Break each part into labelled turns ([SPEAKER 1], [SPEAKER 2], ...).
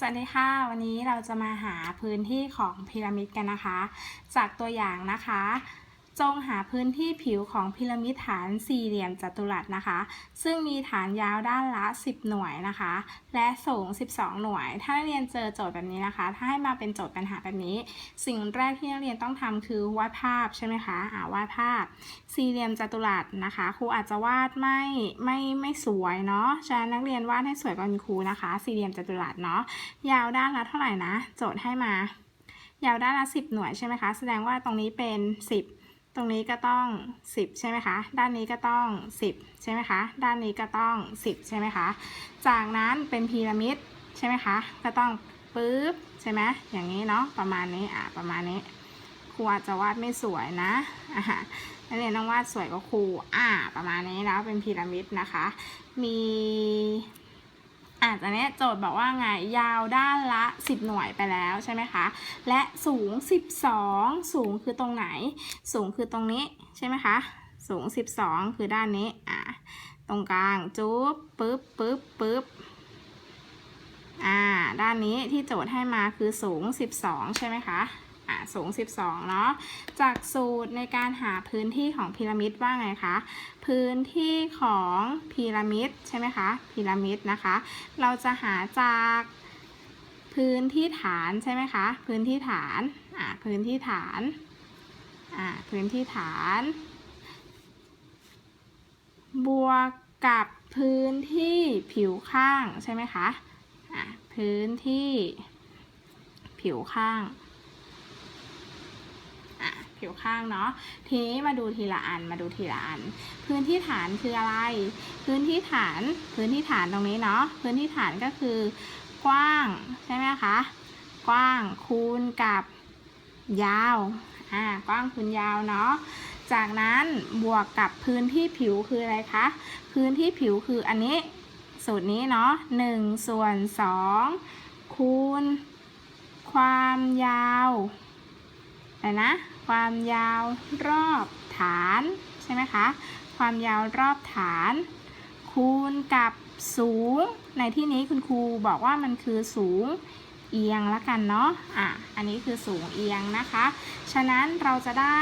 [SPEAKER 1] สวัสดีค่ะ วันนี้เราจะมาหาพื้นที่ของพีระมิดกันนะคะ จากตัวอย่างนะคะ จงหาพื้นที่ผิวของพีระมิดฐานสี่เหลี่ยมจัตุรัสนะคะ ซึ่งมีฐานยาวด้านละ 10 หน่วยนะคะ และสูง 12 หน่วย ถ้านักเรียนเจอโจทย์แบบนี้นะคะ ถ้าให้มาเป็นโจทย์ปัญหาแบบนี้ สิ่งแรกที่นักเรียนต้องทำคือวาดภาพใช่ไหมคะอ่าวาดภาพ สี่เหลี่ยมจัตุรัสนะคะ ครูอาจจะวาดไม่ไม่ไม่สวยเนาะฉะนั้นนักเรียนวาดให้สวยกว่าคุณครูนะคะ สี่เหลี่ยมจัตุรัสเนาะยาวด้านละเท่าไหร่นะ โจทย์ให้มา ยาวด้านละ 10 หน่วยใช่ไหมคะ แสดงว่าตรงนี้เป็น 10 ตรงนี้ก็ต้อง 10 ใช่ไหมคะ ด้านนี้ก็ต้อง 10 ใช่ไหมคะ ด้านนี้ก็ต้อง 10 ใช่ไหมคะ จากนั้นเป็นพีระมิดใช่ไหมคะ ก็ต้องปึ๊บใช่ไหมอย่างนี้เนาะ ประมาณนี้ อะ ประมาณนี้ครูอาจจะวาดไม่สวยนะอะนักเรียนต้องวาดสวยกว่าครู อ่าประมาณนี้แล้วเป็นพีระมิดนะคะ มี อาจจะเนี้ยโจทย์บอกว่าไงยาวด้านละ 10 หน่วยไปแล้วใช่ไหมคะ และสูง 12 สูงคือตรงไหน สูงคือตรงนี้ใช่ไหมคะสูง 12 คือด้านนี้อ่าตรงกลางจุ๊บปึ๊บปึ๊บปึ๊บอ่าด้านนี้ที่โจทย์ให้มาคือสูง 12 ใช่ไหมคะ อ่าสูง 12 เนาะ จากสูตรในการหาพื้นที่ของพีระมิดว่าไงคะ พื้นที่ของพีระมิดใช่ไหมคะ พีระมิดนะคะ เราจะหาจากพื้นที่ฐานใช่ไหมคะ พื้นที่ฐานอ่าพื้นที่ฐานอ่าพื้นที่ฐาน บวกกับพื้นที่ผิวข้างใช่ไหมคะอ่าพื้นที่ผิวข้าง ผิวข้างเนาะทีนี้มาดูทีละอันมาดูทีละอัน พื้นที่ฐานคืออะไร พื้นที่ฐานพื้นที่ฐานตรงนี้เนาะพื้นที่ฐานก็คือกว้างใช่ไหมคะกว้างคูณกับยาวอ่ากว้างคูณยาวเนาะจากนั้นบวกกับพื้นที่ผิวคืออะไรคะพื้นที่ผิวคืออันนี้สูตรนี้เนาะหนึ่งส่วนสองคูณความยาวอะไรนะ ความยาวรอบฐานใช่ไหมคะ ความยาวรอบฐาน คูณกับสูง ในที่นี้คุณครูบอกว่ามันคือสูงเอียงละกันเนาะ อะ อันนี้คือสูงเอียงนะคะ ฉะนั้นเราจะได้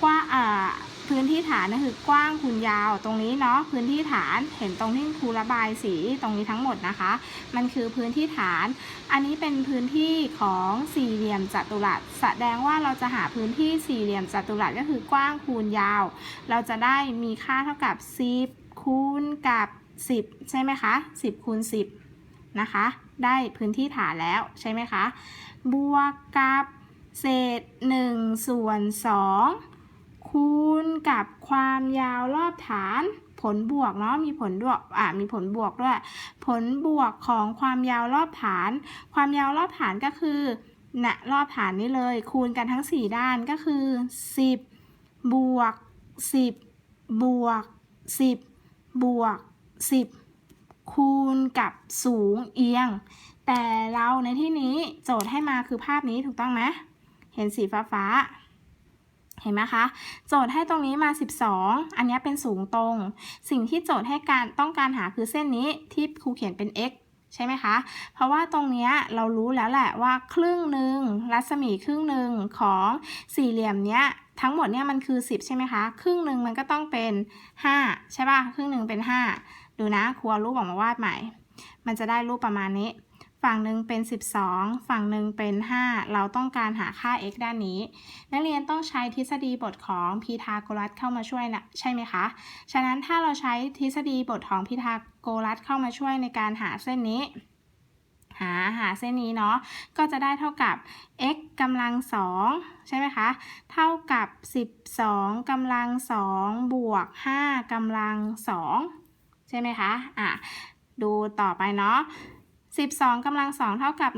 [SPEAKER 1] กว่าอ่า พื้นที่ฐานก็คือกว้างคูณยาวตรงนี้เนาะพื้นที่ฐานเห็นตรงที่ครูระบายสีตรงนี้ทั้งหมดนะคะ มันคือพื้นที่ฐาน อันนี้เป็นพื้นที่ของสี่เหลี่ยมจัตุรัสแสดงว่าเราจะหาพื้นที่สี่เหลี่ยมจัตุรัสก็คือกว้างคูณยาว เราจะได้มีค่าเท่ากับ 10 คูณกับ 10 ใช่ไหมคะ 10คูณ10 นะคะ ได้พื้นที่ฐานแล้วใช่ไหมคะ บวกกับเศษ1ส่วน2 คูณกับความยาวรอบฐาน ผลบวกเนาะมีผลบวกอ่ามีผลบวกด้วย ผลบวกของความยาวรอบฐาน ความยาวรอบฐานก็คือนะรอบฐานนี้เลย คูณกันทั้ง 4 ด้านก็คือ 10 บวก 10 บวก 10 บวก 10 คูณกับสูงเอียง แต่เราในที่นี้โจทย์ให้มาคือภาพนี้ถูกต้องไหมเห็นสีฟ้าฟ้า เห็นไหมคะ โจทย์ให้ตรงนี้มา 12 อันนี้เป็นสูงตรง สิ่งที่โจทย์ให้การต้องการหาคือเส้นนี้ที่ครูเขียนเป็น x ใช่ไหมคะ เพราะว่าตรงเนี้ยเรารู้แล้วแหละว่าครึ่งหนึ่งรัศมีครึ่งหนึ่งของสี่เหลี่ยมเนี้ยทั้งหมดเนี่ยมันคือ 10 ใช่ไหมคะ ครึ่งหนึ่งมันก็ต้องเป็น 5 ใช่ป่ะ ครึ่งหนึ่งเป็น 5 ดูนะครูเอารูปออกมาวาดใหม่ มันจะได้รูปประมาณนี้ ฝั่งหนึ่งเป็น 12 ฝั่งหนึ่งเป็น 5 เราต้องการหาค่า x ด้านนี้ นักเรียนต้องใช้ทฤษฎีบทของพีทาโกรัสเข้ามาช่วยนะใช่ไหมคะ ฉะนั้นถ้าเราใช้ทฤษฎีบทของพีทาโกรัสเข้ามาช่วยในการหาเส้นนี้ หาหาเส้นนี้เนาะ ก็จะได้เท่ากับ x กำลังสองใช่ไหมคะ เท่ากับ 12กำลังสองบวก5กำลังสองใช่ไหมคะ อะ ดูต่อไปเนาะ 12กำลังสองเท่ากับ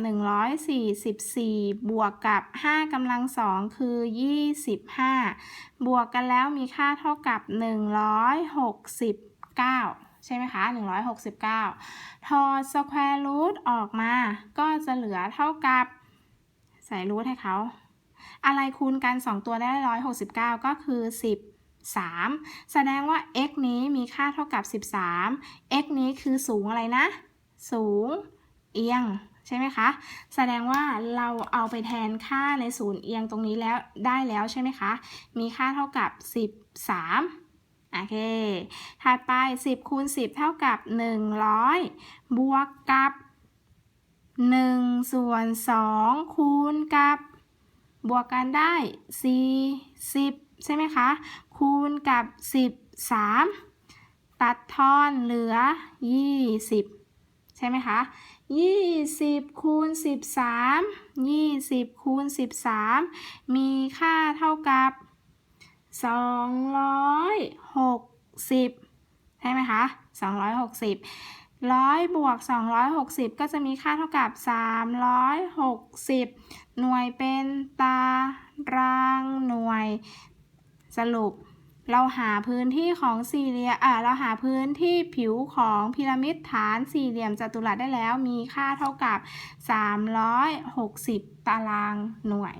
[SPEAKER 1] 144 บวกกับ 5กำลังสองคือ 25 บวกกันแล้วมีค่าเท่ากับ 169 ใช่ไหมคะ 169ถอดสแควร์รูทออกมา ก็จะเหลือเท่ากับ ใส่รูทให้เขา อะไรคูณกัน 2 ตัวได้ 169 ก็คือ13แสดงว่า x นี้มีค่าเท่ากับ 13 x นี้คือสูงอะไรนะ สูง เอียงใช่ไหมคะ แสดงว่าเราเอาไปแทนค่าในศูนย์เอียงตรงนี้แล้วได้แล้วใช่ไหมคะ มีค่าเท่ากับ 13โอเค ถัดไป 10คูณ10 เท่ากับ 100 บวกกับ 1 ส่วน 2 คูณกับ บวกกันได้ 40 ใช่ไหมคะ คูณกับ 13 ตัดทอนเหลือ 20 ใช่ไหมคะ 20คูณ13 20คูณ13มีค่าเท่ากับ260ใช่ไหมคะ260ร้อยบวก260ก็จะมีค่าเท่ากับ360หน่วยเป็นตารางหน่วยสรุป เราหาพื้นที่ของสี่เหลี่ยมอ่าเราหาพื้นที่ผิวของพีระมิดฐานสี่เหลี่ยมจัตุรัสได้แล้ว มีค่าเท่ากับ 360 ตารางหน่วย